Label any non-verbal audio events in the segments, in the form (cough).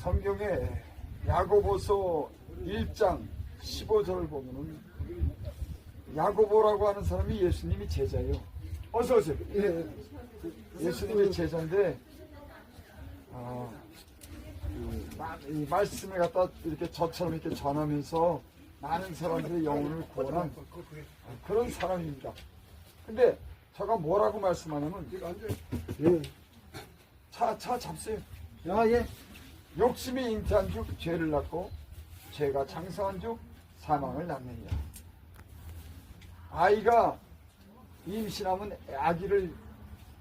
성경에 야고보서 1장 15절을 보면은 야고보라고 하는 사람이 예수님이 제자예요. 어서 오세요. 예. 예수님의 제자인데 아, 이, 말씀을 갖다 이렇게 저처럼 이렇게 전하면서 많은 사람들의 영혼을 구원한 그런 사람입니다. 근데 제가 뭐라고 말씀하냐면 예. 차, 차 잡세요. 야, 예. 욕심이 잉태한 즉 죄를 낳고 죄가 장성한 즉 사망을 낳느니라. 아이가 임신하면 아기를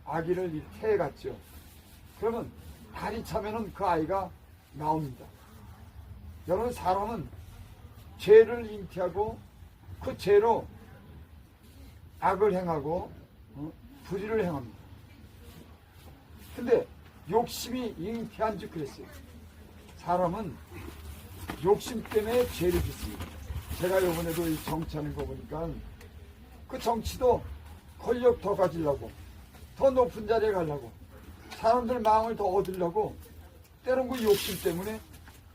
아기를 태에 갖죠. 그러면 달이 차면은 그 아이가 나옵니다. 여러분 사람은 죄를 잉태하고 그 죄로 악을 행하고 어? 불의를 행합니다. 근데 욕심이 잉태한 즉 그랬어요. 사람은 욕심 때문에 죄를 짓습니다. 제가 요번에도 이 정치하는 거 보니까 그 정치도 권력 더 가지려고 더 높은 자리에 가려고 사람들 마음을 더 얻으려고 때론 그 욕심 때문에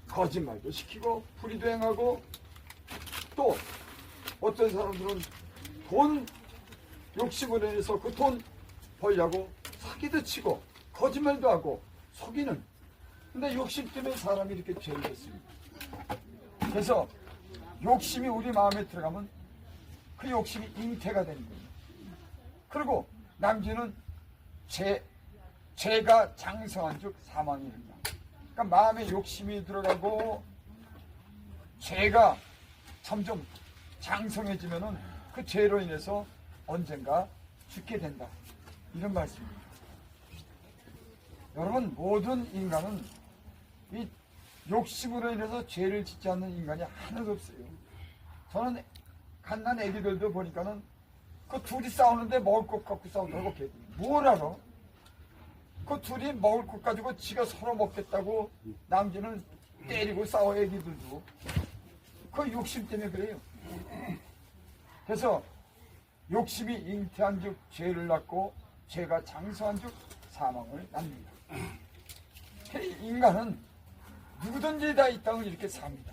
거짓말도 시키고 불의도 행하고 또 어떤 사람들은 돈 욕심으로 인해서 그 돈 벌려고 사기도 치고 거짓말도 하고 속이는 근데 욕심 때문에 사람이 이렇게 죄를 짓습니다. 그래서 욕심이 우리 마음에 들어가면 그 욕심이 잉태가 되는 거예요. 그리고 남자는 죄, 죄가 장성한 즉 사망이 된다. 그러니까 마음에 욕심이 들어가고 죄가 점점 장성해지면은 그 죄로 인해서 언젠가 죽게 된다. 이런 말씀입니다. 여러분 모든 인간은 이 욕심으로 인해서 죄를 짓지 않는 인간이 하나도 없어요. 저는 갓난 애기들도 보니까는 그 둘이 싸우는데 먹을 것 갖고 싸우더라고 걔들이. 뭘 알아? 그 둘이 먹을 것 가지고 지가 서로 먹겠다고 남자는 때리고 싸워 애기들도. 그 욕심 때문에 그래요. 그래서 욕심이 잉태한 즉 죄를 낳고 죄가 장성한 즉 사망을 낳는다. 인간은 누구든지 다 이 땅을 이렇게 삽니다.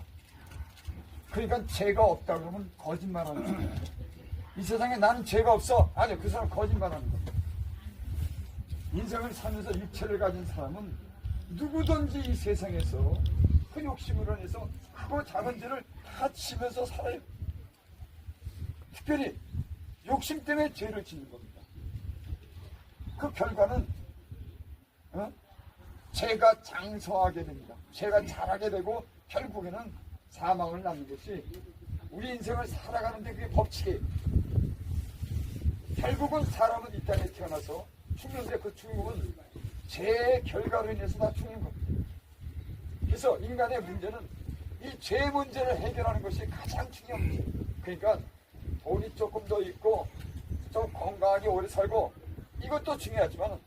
그러니까 죄가 없다 그러면 거짓말하는 거예요. 이 세상에 나는 죄가 없어. 아니요, 그 사람 거짓말하는 거예요. 인생을 살면서 육체를 가진 사람은 누구든지 이 세상에서 그 욕심으로 인해서 크고 작은 죄를 다 치면서 살아요. 특별히 욕심 때문에 죄를 짓는 겁니다. 그 결과는 어? 죄가 장성하게 됩니다. 죄가 자라게 되고 결국에는 사망을 낳는 것이 우리 인생을 살아가는데 그게 법칙이에요. 결국은 사람은 이 땅에 태어나서 죽는데 그 죽음은 죄의 결과로 인해서 다 죽는 겁니다. 그래서 인간의 문제는 이 죄 문제를 해결하는 것이 가장 중요한 문제예요. 그러니까 돈이 조금 더 있고 좀 건강하게 오래 살고 이것도 중요하지만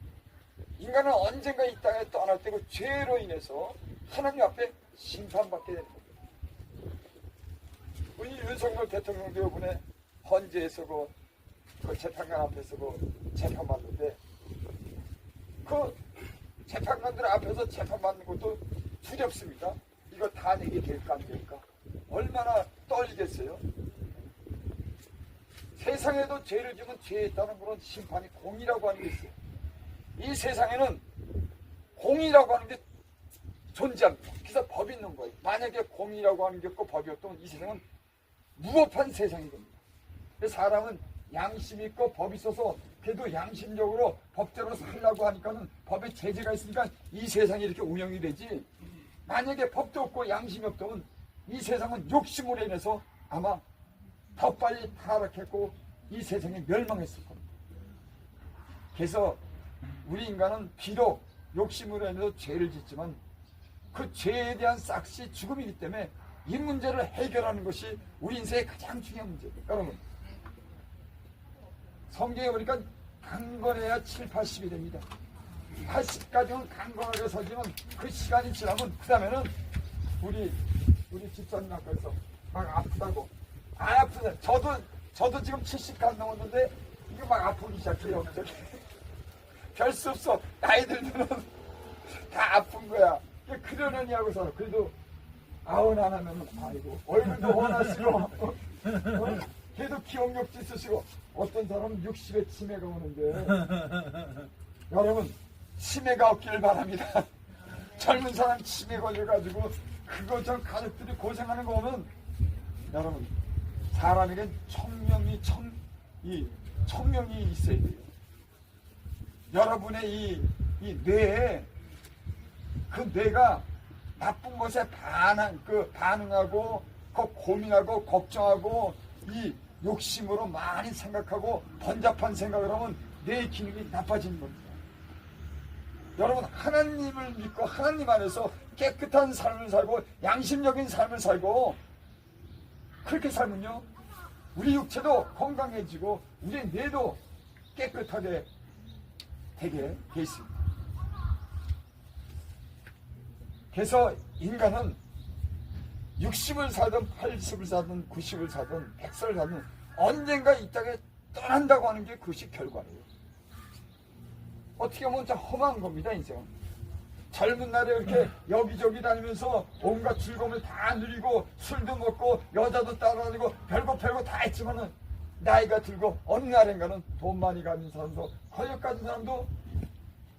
인간은 언젠가 이 땅에 떠날 때고 죄로 인해서 하나님 앞에 심판받게 되는 겁니다. 우리 윤석열 대통령도 이번에 헌재에서 그, 그 재판관 앞에서 그 재판받는데 그 재판관들 앞에서 재판받는 것도 두렵습니다. 이거 다 내게 될까 안 될까? 얼마나 떨리겠어요? 세상에도 죄를 지면 죄에 따른 그런 심판이 공이라고 하는 게 있어요. 이 세상에는 공이라고 하는 게 존재합니다. 그래서 법이 있는 거예요. 만약에 공이라고 하는 게 없고 법이 없다면 이 세상은 무법한 됩니다. 그래서 사람은 양심 있고 법이 있어서 그래도 양심적으로 법대로 살려고 하니까는 법에 제재가 있으니까 이 세상이 이렇게 운영이 되지. 만약에 법도 없고 양심이 없다면 이 세상은 욕심으로 인해서 아마 더 빨리 타락했고 이 세상이 멸망했을 겁니다. 그래서 우리 인간은 비록 욕심으로 인해서 죄를 짓지만 그 죄에 대한 싹시 죽음이기 때문에 이 문제를 해결하는 것이 우리 인생의 가장 중요한 문제예요. 여러분 성경에 보니까 강건해야 7, 80이 됩니다. 80까지는 강건하게 살지만 그 시간이 지나면 그 다음에는 우리 우리 집사님 앞에서 막 아프다고 안 아프다. 저도 저도 지금 70간 넘었는데 이게 막 아프기 시작해요. 별 수 없어. 나이 들면은 (laughs) 다 아픈 거야. 그러려니 하고서 그래도 아흔 안 하면 아이고 얼굴도 원하시고 어? (laughs) 어? 걔도 기억력도 있으시고 어떤 사람은 60에 치매가 오는데 여러분 치매가 없기를 바랍니다 (laughs) 젊은 사람 치매 걸려가지고 그거 저 가족들이 고생하는 거 보면 여러분 사람에겐 청명이 청, 이 청명이 있어야 돼요 여러분의 이, 이 뇌에 그 뇌가 나쁜 것에 반응, 그 반응하고, 그 고민하고, 걱정하고, 이 욕심으로 많이 생각하고, 번잡한 생각을 하면 뇌 기능이 나빠지는 겁니다. 여러분, 하나님을 믿고, 하나님 안에서 깨끗한 삶을 살고, 양심적인 삶을 살고, 그렇게 살면요, 우리 육체도 건강해지고, 우리 뇌도 깨끗하게 되게 돼 있습니다. 그래서 인간은 60을 살든 80을 살든 90을 살든 100을 살든 언젠가 이 땅에 떠난다고 하는 게 그것이 결과예요. 어떻게 보면 참 험한 겁니다, 인생은. 젊은 날에 이렇게 여기저기 다니면서 온갖 즐거움을 다 누리고 술도 먹고 여자도 따라다니고 별거 별거 다 했지만은 나이가 들고 어느 날인가는 돈 많이 가진 사람도 권력 가진 사람도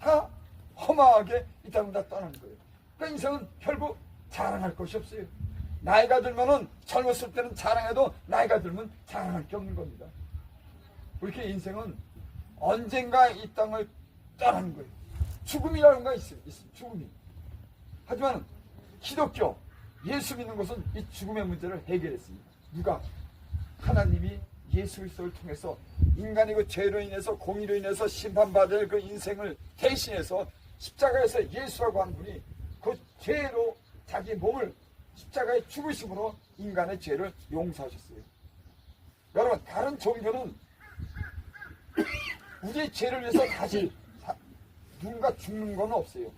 다 허망하게 이 땅을 다 떠나는 거예요. 그러니까 인생은 결국 자랑할 것이 없어요. 나이가 들면은 젊었을 때는 자랑해도 나이가 들면 자랑할 게 없는 겁니다. 그렇게 인생은 언젠가 이 땅을 떠나는 거예요. 죽음이라는 거 있어요. 있어요. 죽음이. 하지만 기독교 예수 믿는 것은 이 죽음의 문제를 해결했습니다. 누가? 하나님이 예수 그리스도를 통해서 인간이 그 죄로 인해서 공의로 인해서 심판받을 그 인생을 대신해서 십자가에서 예수라고 한 분이 그 죄로 자기 몸을 십자가에 죽으심으로 인간의 죄를 용서하셨어요. 여러분 다른 종교는 (coughs) 우리의 죄를 위해서 다시 사- 누군가 죽는 건 없어요.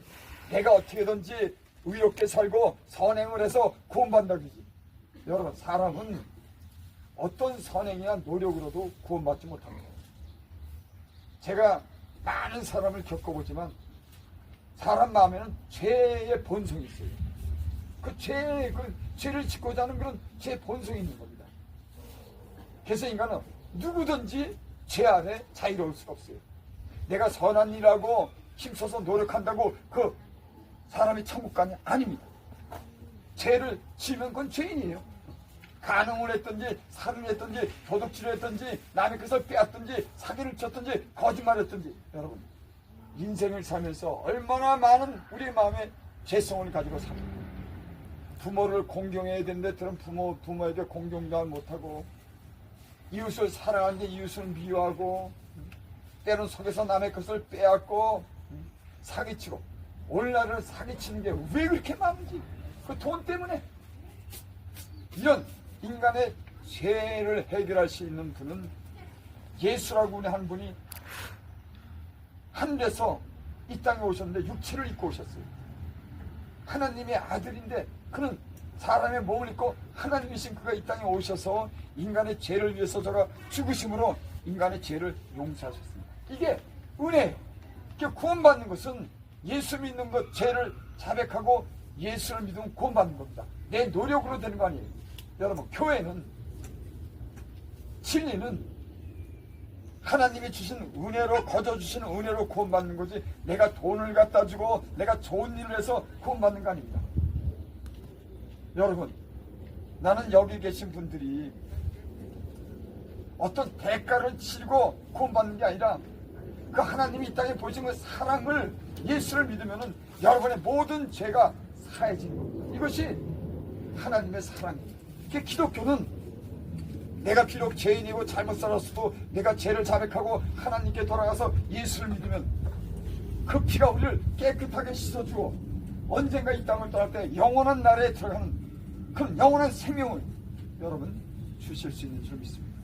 내가 어떻게든지 의롭게 살고 선행을 해서 구원받는다 그러지. 여러분 사람은 어떤 선행이나 노력으로도 구원받지 못합니다. 제가 많은 사람을 겪어보지만 사람 마음에는 죄의 본성이 있어요. 그 죄, 그 죄를 짓고자 하는 그런 죄 본성이 있는 겁니다. 그래서 인간은 누구든지 죄 아래 자유로울 수가 없어요. 내가 선한 일하고 힘써서 노력한다고 그 사람이 천국 가냐? 아닙니다. 죄를 지으면 그건 죄인이에요. 간음을 했든지 살인을 했든지 도둑질을 했든지 남의 것을 빼앗든지 사기를 쳤든지 거짓말을 했든지. 여러분 인생을 살면서 얼마나 많은 우리 마음에 죄성을 가지고 삽니다. 부모를 공경해야 되는데 그런 부모 부모에게 공경도 못하고 이웃을 사랑하는데 이웃을 미워하고 때론 속에서 남의 것을 빼앗고 사기치고 오늘날은 사기치는 게 왜 그렇게 많은지 그 돈 때문에. 이런 인간의 죄를 해결할 수 있는 분은 예수라고 하는 분이 하늘에서 이 땅에 오셨는데 육체를 입고 오셨어요. 하나님의 아들인데 그는 사람의 몸을 입고 하나님이신 그가 이 땅에 오셔서 인간의 죄를 위해서 저가 죽으심으로 인간의 죄를 용서하셨습니다. 이게 은혜예요. 구원받는 것은 예수 믿는 것, 죄를 자백하고 예수를 믿으면 구원받는 겁니다. 내 노력으로 되는 거 아니에요. 여러분, 교회는, 진리는 하나님이 주신 은혜로, 거저 주신 은혜로 구원받는 거지, 내가 돈을 갖다 주고, 내가 좋은 일을 해서 구원받는 거 아닙니다. 여러분, 나는 여기 계신 분들이 어떤 대가를 치르고 구원받는 게 아니라 그 하나님이 이 땅에 보신 그 사랑을 예수를 믿으면은 여러분의 모든 죄가 사해지는 겁니다. 이것이 하나님의 사랑입니다. 그 기독교는 내가 비록 죄인이고 잘못 살았어도 내가 죄를 자백하고 하나님께 돌아가서 예수를 믿으면 그 피가 우리를 깨끗하게 씻어주고 언젠가 이 땅을 떠날 때 영원한 나라에 들어가는 그 영원한 생명을 여러분 주실 수 있는 줄 믿습니다.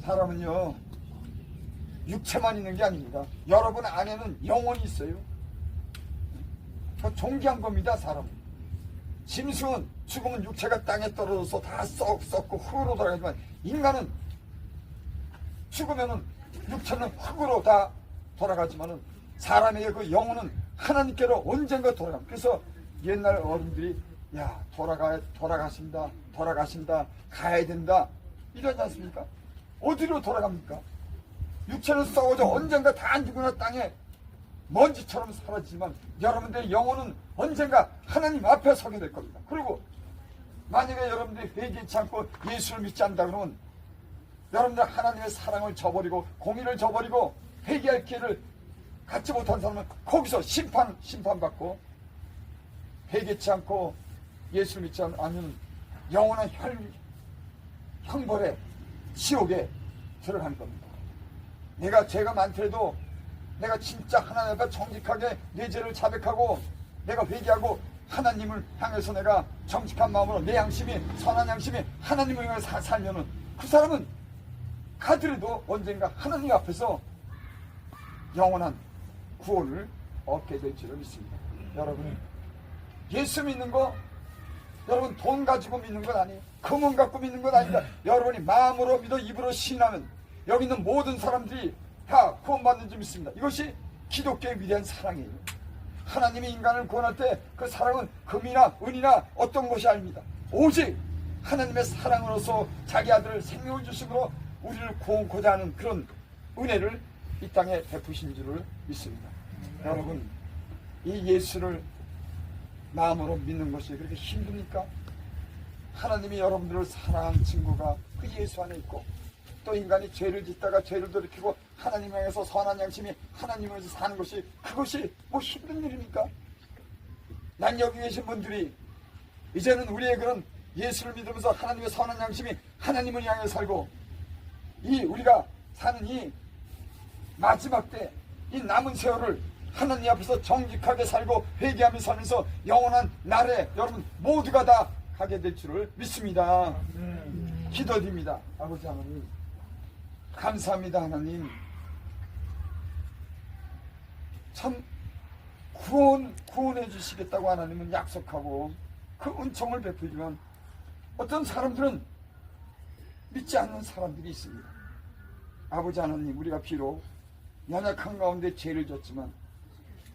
사람은요 육체만 있는 게 아닙니다. 여러분 안에는 영혼이 있어요. 그 존귀한 겁니다, 사람은. 짐승은 죽으면 육체가 땅에 떨어져서 다 썩, 썩고 흙으로 돌아가지만 인간은 죽으면은 육체는 흙으로 다 돌아가지만은 사람에게 그 영혼은 하나님께로 언젠가 돌아갑니다. 그래서 옛날 어른들이 야 돌아가 돌아가신다 돌아가신다 가야 된다 이러지 않습니까? 어디로 돌아갑니까? 육체는 썩어져 언젠가 다 누구나 땅에 먼지처럼 사라지지만 여러분들의 영혼은 언젠가 하나님 앞에 서게 될 겁니다. 그리고 만약에 여러분들이 회개치 않고 예수를 믿지 않는다 그러면 여러분들 하나님의 사랑을 저버리고 공의를 저버리고 회개할 기회를 갖지 못한 사람은 거기서 심판 심판받고 회개치 않고 예수를 믿지 않으면 영원한 혈, 형벌에 지옥에 들어가는 겁니다. 내가 죄가 많더라도 내가 진짜 하나님 앞에 정직하게 내 죄를 자백하고 내가 회개하고 하나님을 향해서 내가 정직한 마음으로 내 양심이 선한 양심이 하나님을 향해 사- 살면은 그 사람은 가더라도 언젠가 하나님 앞에서 영원한 구원을 얻게 될 줄을 믿습니다. 여러분 예수 믿는 거 여러분 돈 가지고 믿는 건 아니에요. 금은 갖고 믿는 건 아니다. 여러분이 마음으로 믿어 입으로 신하면 여기 있는 모든 사람들이 다 구원받는 줄 믿습니다. 이것이 기독교의 위대한 사랑이에요. 하나님이 인간을 구원할 때 그 사랑은 금이나 은이나 어떤 것이 아닙니다. 오직 하나님의 사랑으로서 자기 아들을 생명을 주심으로 우리를 구원코자 하는 그런 은혜를 이 땅에 베푸신 줄을 믿습니다. 여러분 이 예수를 마음으로 믿는 것이 그렇게 힘듭니까? 하나님이 여러분들을 사랑하는 친구가 그 예수 안에 있고 또 인간이 죄를 짓다가 죄를 돌이키고 하나님 향해서 선한 양심이 하나님을 위해서 사는 것이 그것이 뭐 힘든 일입니까? 난 여기 계신 분들이 이제는 우리의 그런 예수를 믿으면서 하나님의 선한 양심이 하나님을 향해 살고 이 우리가 사는 이 마지막 때 이 남은 세월을 하나님 앞에서 정직하게 살고 회개하며 살면서 영원한 날에 여러분 모두가 다 가게 될 줄을 믿습니다. 기도드립니다. 아버지 하나님 감사합니다 하나님 참 구원 구원해 주시겠다고 하나님은 약속하고 그 은총을 베푸지만 어떤 사람들은 믿지 않는 사람들이 있습니다. 아버지 하나님 우리가 비록 연약한 가운데 죄를 졌지만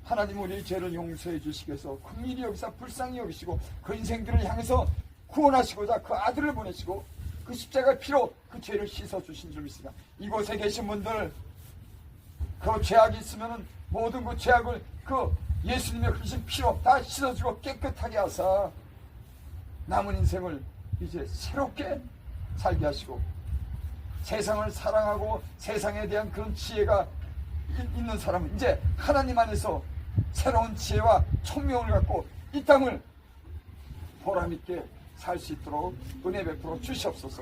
하나님 우리의 죄를 용서해 주시겠어 긍휼히 여기서 불쌍히 여기시고 그 인생들을 향해서 구원하시고자 그 아들을 보내시고 그 십자가 피로 그 죄를 씻어 주신 줄 믿습니다. 이곳에 계신 분들 그 죄악이 있으면은 모든 그 죄악을 그 예수님의 흘리신 피로 다 씻어주고 깨끗하게 하사 남은 인생을 이제 새롭게 살게 하시고 세상을 사랑하고 세상에 대한 그런 지혜가 이- 있는 사람은 이제 하나님 안에서 새로운 지혜와 총명을 갖고 이 땅을 보람있게 살 수 있도록 은혜 베풀어 주시옵소서